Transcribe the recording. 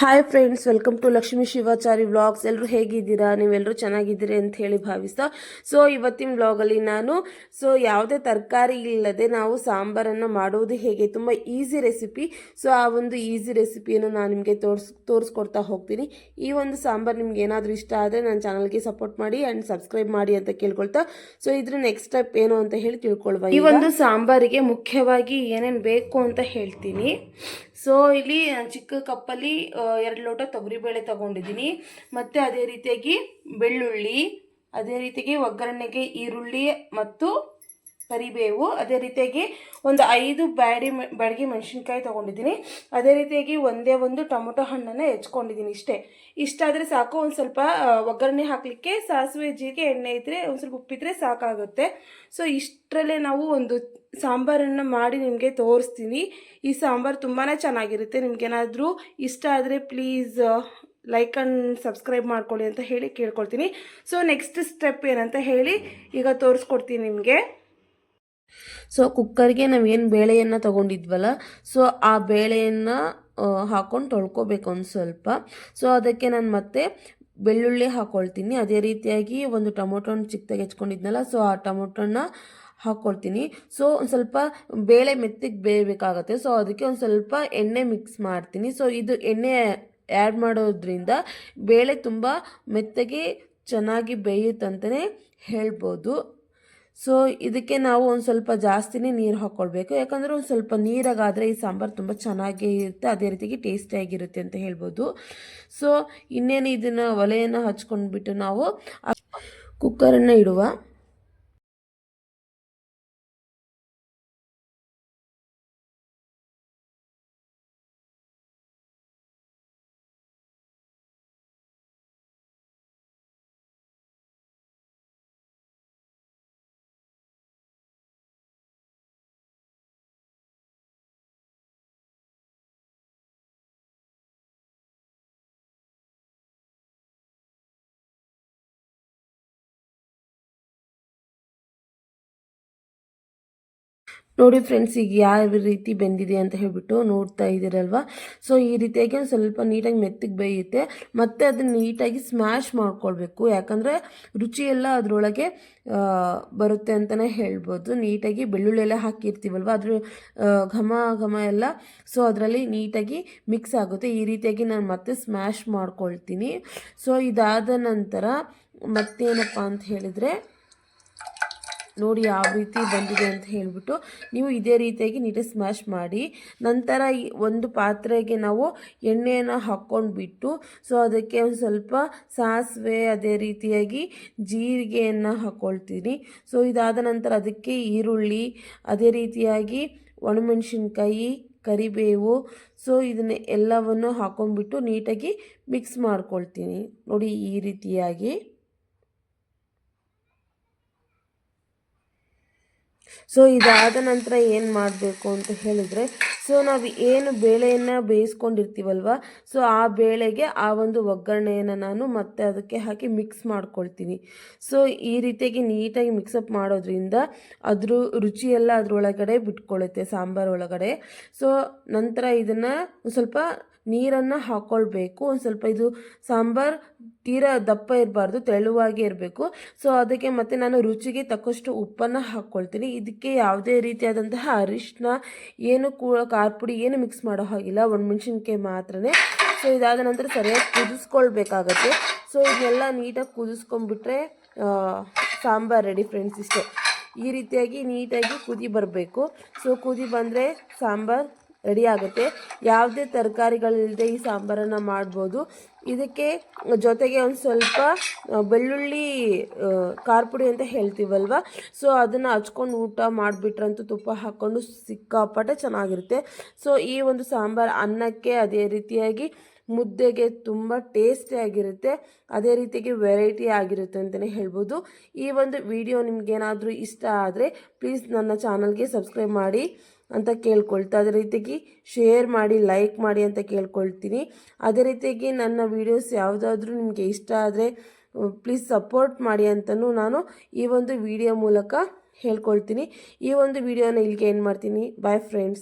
Hi friends welcome to Lakshmi Shivachari vlogs ಎಲ್ಲರೂ ಹೇಗಿದ್ದೀರಾ? ನೀವೆಲ್ಲರೂ ಚೆನ್ನಾಗಿದ್ದೀರಿ ಅಂತ ಹೇಳಿ ಭಾವಿಸ್ತಾ. ಸೊ ಇವತ್ತಿನ ವ್ಲಾಗಲ್ಲಿ ನಾನು ಸೊ ಯಾವುದೇ ತರಕಾರಿ ಇಲ್ಲದೆ ನಾವು ಸಾಂಬಾರನ್ನು ಮಾಡೋದು ಹೇಗೆ? ತುಂಬ ಈಸಿ ರೆಸಿಪಿ ಸೊ ಆ ಒಂದು ಈಸಿ ರೆಸಿಪಿಯನ್ನು ನಾನು ನಿಮಗೆ ತೋರಿಸ್ ತೋರಿಸ್ಕೊಡ್ತಾ ಹೋಗ್ತೀನಿ. ಈ ಒಂದು ಸಾಂಬಾರು ನಿಮ್ಗೆ ಏನಾದರೂ ಇಷ್ಟ ಆದರೆ ನನ್ನ ಚಾನಲ್ಗೆ ಸಪೋರ್ಟ್ ಮಾಡಿ ಆ್ಯಂಡ್ ಸಬ್ಸ್ಕ್ರೈಬ್ ಮಾಡಿ ಅಂತ ಕೇಳ್ಕೊಳ್ತಾ. ಸೊ ಇದ್ರ ನೆಕ್ಸ್ಟ್ ಸ್ಟೆಪ್ ಏನು ಅಂತ ಹೇಳಿ ತಿಳ್ಕೊಳ್ಬೋದು ಈ ಒಂದು ಸಾಂಬಾರಿಗೆ ಮುಖ್ಯವಾಗಿ ಏನೇನು ಬೇಕು ಅಂತ ಹೇಳ್ತೀನಿ. ಸೊ ಇಲ್ಲಿ ಚಿಕ್ಕ ಕಪ್ಪಲ್ಲಿ ಎರಡು ಲೋಟ ತೊಗರಿಬೇಳೆ ತಗೊಂಡಿದ್ದೀನಿ. ಮತ್ತು ಅದೇ ರೀತಿಯಾಗಿ ಬೆಳ್ಳುಳ್ಳಿ, ಅದೇ ರೀತಿಯಾಗಿ ಒಗ್ಗರಣೆಗೆ ಈರುಳ್ಳಿ ಮತ್ತು ಕರಿಬೇವು, ಅದೇ ರೀತಿಯಾಗಿ ಒಂದು ಐದು ಬ್ಯಾಡಿ ಬ್ಯಾಡಗಿ ಮೆಣಸಿನ್ಕಾಯಿ ತೊಗೊಂಡಿದ್ದೀನಿ. ಅದೇ ರೀತಿಯಾಗಿ ಒಂದೇ ಒಂದು ಟೊಮೊಟೊ ಹಣ್ಣನ್ನು ಹೆಚ್ಕೊಂಡಿದ್ದೀನಿ ಇಷ್ಟೇ. ಇಷ್ಟಾದರೆ ಸಾಕು, ಒಂದು ಸ್ವಲ್ಪ ಒಗ್ಗರಣೆ ಹಾಕಲಿಕ್ಕೆ ಸಾಸಿವೆ ಜೀರಿಗೆ ಎಣ್ಣೆ ಇದ್ದರೆ ಒಂದು ಸ್ವಲ್ಪ ಉಪ್ಪಿದ್ರೆ ಸಾಕಾಗುತ್ತೆ. ಸೊ, ಇಷ್ಟರಲ್ಲೇ ನಾವು ಒಂದು ಸಾಂಬಾರನ್ನು ಮಾಡಿ ನಿಮಗೆ ತೋರಿಸ್ತೀನಿ. ಈ ಸಾಂಬಾರು ತುಂಬಾ ಚೆನ್ನಾಗಿರುತ್ತೆ. ನಿಮಗೇನಾದರೂ ಇಷ್ಟ ಆದರೆ ಪ್ಲೀಸ್ ಲೈಕ್ ಆ್ಯಂಡ್ ಸಬ್ಸ್ಕ್ರೈಬ್ ಮಾಡ್ಕೊಳ್ಳಿ ಅಂತ ಹೇಳಿ ಕೇಳ್ಕೊಳ್ತೀನಿ. ಸೊ, ನೆಕ್ಸ್ಟ್ ಸ್ಟೆಪ್ ಏನಂತ ಹೇಳಿ ಈಗ ತೋರಿಸ್ಕೊಡ್ತೀನಿ ನಿಮಗೆ. ಸೊ ಕುಕ್ಕರ್ಗೆ ನಾವೇನು ಬೇಳೆಯನ್ನು ತಗೊಂಡಿದ್ವಲ್ಲ ಸೊ ಆ ಬೇಳೆಯನ್ನು ಹಾಕೊಂಡು ತೊಳ್ಕೊಬೇಕು ಒಂದು ಸ್ವಲ್ಪ. ಸೊ ಅದಕ್ಕೆ ನಾನು ಮತ್ತೆ ಬೆಳ್ಳುಳ್ಳಿ ಹಾಕ್ಕೊಳ್ತೀನಿ ಅದೇ ರೀತಿಯಾಗಿ ಒಂದು ಟೊಮೊಟೊನ ಚಿಕ್ಕದಾಗಿ ಹೆಚ್ಕೊಂಡಿದ್ನಲ್ಲ ಸೊ ಆ ಟೊಮೊಟೊನ ಹಾಕ್ಕೊಳ್ತೀನಿ ಸೊ ಒಂದು ಸ್ವಲ್ಪ ಬೇಳೆ ಮೆತ್ತಗೆ ಬೇಯಬೇಕಾಗತ್ತೆ. ಸೊ ಅದಕ್ಕೆ ಒಂದು ಸ್ವಲ್ಪ ಎಣ್ಣೆ ಮಿಕ್ಸ್ ಮಾಡ್ತೀನಿ. ಸೊ ಇದು ಎಣ್ಣೆ ಆ್ಯಡ್ ಮಾಡೋದ್ರಿಂದ ಬೇಳೆ ತುಂಬ ಮೆತ್ತಗೆ ಚೆನ್ನಾಗಿ ಬೇಯುತ್ತಂತಲೇ ಹೇಳ್ಬೋದು. ಸೊ ಇದಕ್ಕೆ ನಾವು ಒಂದು ಸ್ವಲ್ಪ ಜಾಸ್ತಿನೇ ನೀರು ಹಾಕ್ಕೊಳ್ಬೇಕು ಯಾಕಂದರೆ ಒಂದು ಸ್ವಲ್ಪ ನೀರಾಗಾದರೆ ಈ ಸಾಂಬಾರು ತುಂಬ ಚೆನ್ನಾಗಿ ಇರುತ್ತೆ, ಅದೇ ರೀತಿಗೆ ಟೇಸ್ಟಿಯಾಗಿರುತ್ತೆ ಅಂತ ಹೇಳ್ಬೋದು. ಸೊ ಇನ್ನೇನು ಇದನ್ನು ಒಲೆಯನ್ನು ಹಚ್ಕೊಂಡ್ಬಿಟ್ಟು ನಾವು ಕುಕ್ಕರನ್ನು ಇಡುವ. ನೋಡಿ ಫ್ರೆಂಡ್ಸ್ ಈಗ ಯಾವ ರೀತಿ ಬೆಂದಿದೆ ಅಂತ ಹೇಳ್ಬಿಟ್ಟು ನೋಡ್ತಾ ಇದ್ದೀರಲ್ವ? ಸೊ ಈ ರೀತಿಯಾಗಿ ಒಂದು ಸ್ವಲ್ಪ ನೀಟಾಗಿ ಮೆತ್ತಗೆ ಬೇಯುತ್ತೆ. ಮತ್ತು ಅದನ್ನ ನೀಟಾಗಿ ಸ್ಮ್ಯಾಶ್ ಮಾಡ್ಕೊಳ್ಬೇಕು. ಯಾಕಂದರೆ ರುಚಿಯೆಲ್ಲ ಅದರೊಳಗೆ ಬರುತ್ತೆ ಅಂತಲೇ ಹೇಳ್ಬೋದು. ನೀಟಾಗಿ ಬೆಳ್ಳುಳ್ಳಿ ಎಲ್ಲ ಹಾಕಿರ್ತೀವಲ್ವ? ಅದ್ರ ಘಮ ಘಮ ಎಲ್ಲ. ಸೊ ಅದರಲ್ಲಿ ನೀಟಾಗಿ ಮಿಕ್ಸ್ ಆಗುತ್ತೆ. ಈ ರೀತಿಯಾಗಿ ನಾನು ಮತ್ತೆ ಸ್ಮ್ಯಾಶ್ ಮಾಡ್ಕೊಳ್ತೀನಿ. ಸೊ ಇದಾದ ನಂತರ ಮತ್ತೇನಪ್ಪ ಅಂತ ಹೇಳಿದರೆ ನೋಡಿ ಯಾವ ರೀತಿ ಬಂದಿದೆ ಅಂತ ಹೇಳಿಬಿಟ್ಟು ನೀವು ಇದೇ ರೀತಿಯಾಗಿ ನೀಟಾಗಿ ಸ್ಮ್ಯಾಶ್ ಮಾಡಿ. ನಂತರ ಒಂದು ಪಾತ್ರೆಗೆ ನಾವು ಎಣ್ಣೆಯನ್ನು ಹಾಕ್ಕೊಂಡ್ಬಿಟ್ಟು ಸೊ ಅದಕ್ಕೆ ಒಂದು ಸ್ವಲ್ಪ ಸಾಸಿವೆ, ಅದೇ ರೀತಿಯಾಗಿ ಜೀರಿಗೆಯನ್ನು ಹಾಕ್ಕೊಳ್ತೀನಿ ಸೊ ಇದಾದ ನಂತರ ಅದಕ್ಕೆ ಈರುಳ್ಳಿ, ಅದೇ ರೀತಿಯಾಗಿ ಒಣಮೆಣಸಿನ್ಕಾಯಿ, ಕರಿಬೇವು ಸೊ ಇದನ್ನ ಎಲ್ಲವನ್ನು ಹಾಕೊಂಡ್ಬಿಟ್ಟು ನೀಟಾಗಿ ಮಿಕ್ಸ್ ಮಾಡ್ಕೊಳ್ತೀನಿ. ನೋಡಿ ಈ ರೀತಿಯಾಗಿ. ಸೊ ಇದಾದ ನಂತರ ಏನು ಮಾಡಬೇಕು ಅಂತ ಹೇಳಿದರೆ ಸೊ ನಾವು ಏನು ಬೇಳೆಯನ್ನು ಬೇಯಿಸ್ಕೊಂಡಿರ್ತೀವಲ್ವ ಸೊ ಆ ಬೇಳೆಗೆ ಆ ಒಂದು ಒಗ್ಗರಣೆಯನ್ನು ನಾನು ಮತ್ತೆ ಅದಕ್ಕೆ ಹಾಕಿ ಮಿಕ್ಸ್ ಮಾಡ್ಕೊಳ್ತೀನಿ. ಸೊ ಈ ರೀತಿಯಾಗಿ ನೀಟಾಗಿ ಮಿಕ್ಸಪ್ ಮಾಡೋದ್ರಿಂದ ಅದ್ರ ರುಚಿಯೆಲ್ಲ ಅದರೊಳಗಡೆ ಬಿಟ್ಕೊಳ್ಳುತ್ತೆ ಸಾಂಬಾರು ಒಳಗಡೆ. ಸೊ ನಂತರ ಇದನ್ನು ಸ್ವಲ್ಪ ನೀರನ್ನು ಹಾಕ್ಕೊಳ್ಬೇಕು ಒಂದು ಸ್ವಲ್ಪ ಇದು ಸಾಂಬಾರು, ತೀರ ದಪ್ಪ ಇರಬಾರ್ದು, ತೆಳುವಾಗೇ ಇರಬೇಕು. ಸೊ ಅದಕ್ಕೆ ಮತ್ತೆ ನಾನು ರುಚಿಗೆ ತಕ್ಕಷ್ಟು ಉಪ್ಪನ್ನು ಹಾಕ್ಕೊಳ್ತೀನಿ ಇದಕ್ಕೆ ಯಾವುದೇ ರೀತಿಯಾದಂತಹ ಅರಿಶಿನ ಏನು ಕೂ ಖಾರ ಏನು ಮಿಕ್ಸ್ ಮಾಡೋ ಹಾಗಿಲ್ಲ. ಒಣಮೆಣ್ಸಿನ್ಕಾಯಿ ಮಾತ್ರನೇ. ಸೊ ಇದಾದ ನಂತರ ಸರಿಯಾಗಿ ಕುದಿಸ್ಕೊಳ್ಬೇಕಾಗತ್ತೆ. ಸೊ ಇದೆಲ್ಲ ನೀಟಾಗಿ ಕುದಿಸ್ಕೊಂಡ್ಬಿಟ್ರೆ ಸಾಂಬಾರು ರೆಡಿ ಫ್ರೆಂಡ್ಸ್ ಇಷ್ಟೇ. ಈ ರೀತಿಯಾಗಿ ನೀಟಾಗಿ ಕುದಿ ಬರಬೇಕು. ಸೊ ಕುದಿ ಬಂದರೆ ಸಾಂಬಾರು ರೆಡಿ ಆಗುತ್ತೆ. ಯಾವುದೇ ತರಕಾರಿಗಳಿಲ್ಲದೆ ಈ ಸಾಂಬಾರನ್ನು ಮಾಡ್ಬೋದು. ಇದಕ್ಕೆ ಜೊತೆಗೆ ಒಂದು ಸ್ವಲ್ಪ ಬೆಳ್ಳುಳ್ಳಿ ಖಾರ ಅಂತ ಹೇಳ್ತೀವಲ್ವ? ಸೊ ಅದನ್ನು ಹಚ್ಕೊಂಡು ಊಟ ಮಾಡಿಬಿಟ್ರಂತೂ ತುಪ್ಪ ಹಾಕ್ಕೊಂಡು ಸಿಕ್ಕಾಪಟ್ಟೆ ಚೆನ್ನಾಗಿರುತ್ತೆ. ಸೊ ಈ ಒಂದು ಸಾಂಬಾರು ಅನ್ನಕ್ಕೆ ಅದೇ ರೀತಿಯಾಗಿ ಮುದ್ದೆಗೆ ತುಂಬ ಟೇಸ್ಟಿಯಾಗಿರುತ್ತೆ ಅದೇ ರೀತಿಯಾಗಿ ವೆರೈಟಿ ಆಗಿರುತ್ತೆ ಅಂತಲೇ ಹೇಳ್ಬೋದು. ಈ ಒಂದು ವಿಡಿಯೋ ನಿಮಗೇನಾದರೂ ಇಷ್ಟ ಆದರೆ ಪ್ಲೀಸ್ ನನ್ನ ಚಾನಲ್ಗೆ ಸಬ್ಸ್ಕ್ರೈಬ್ ಮಾಡಿ. ಅಂತ ಕೇಳ್ಕೊಳ್ತಾ, ಅದೇ ರೀತಿಯಾಗಿ ಶೇರ್ ಮಾಡಿ ಲೈಕ್ ಮಾಡಿ ಅಂತ ಕೇಳ್ಕೊಳ್ತೀನಿ. ಅದೇ ರೀತಿಯಾಗಿ ನನ್ನ ವೀಡಿಯೋಸ್ ಯಾವುದಾದ್ರೂ ನಿಮಗೆ ಇಷ್ಟ ಆದರೆ ಪ್ಲೀಸ್ ಸಪೋರ್ಟ್ ಮಾಡಿ ಅಂತಲೂ ನಾನು ಈ ಒಂದು ವಿಡಿಯೋ ಮೂಲಕ ಹೇಳ್ಕೊಳ್ತೀನಿ. ಈ ಒಂದು ವಿಡಿಯೋನ ಇಲ್ಲಿಗೆ ಏನು ಮಾಡ್ತೀನಿ. Bye friends